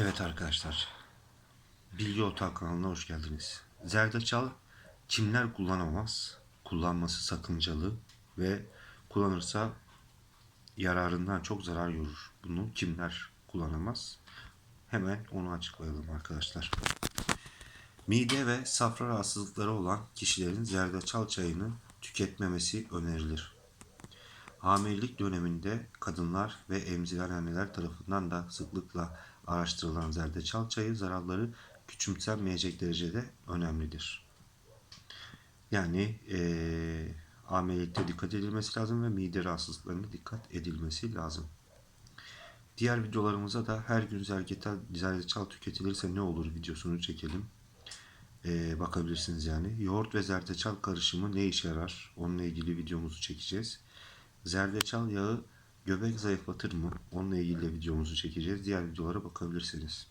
Evet arkadaşlar. Bilgi Otağı kanalına hoş geldiniz. Zerdeçal kimler kullanamaz? Kullanması sakıncalı ve kullanırsa yararından çok zarar görür. Bunu kimler kullanamaz? Hemen onu açıklayalım arkadaşlar. Mide ve safra rahatsızlıkları olan kişilerin zerdeçal çayını tüketmemesi önerilir. Hamilelik döneminde kadınlar ve emziren anneler tarafından da sıklıkla araştırılan zerdeçal çayı zararları küçümsenmeyecek derecede önemlidir. Yani eee hamilelikte dikkat edilmesi lazım ve mide rahatsızlıklarına dikkat edilmesi lazım. Diğer videolarımıza da her gün zerdeçal tüketilirse ne olur videosunu çekelim. Eee, bakabilirsiniz yani. Yoğurt ve zerdeçal karışımı ne işe yarar? Onunla ilgili videomuzu çekeceğiz. Zerdeçal yağı göbek zayıflatır mı? Onunla ilgili de videomuzu çekeceğiz. Diğer videolara bakabilirsiniz.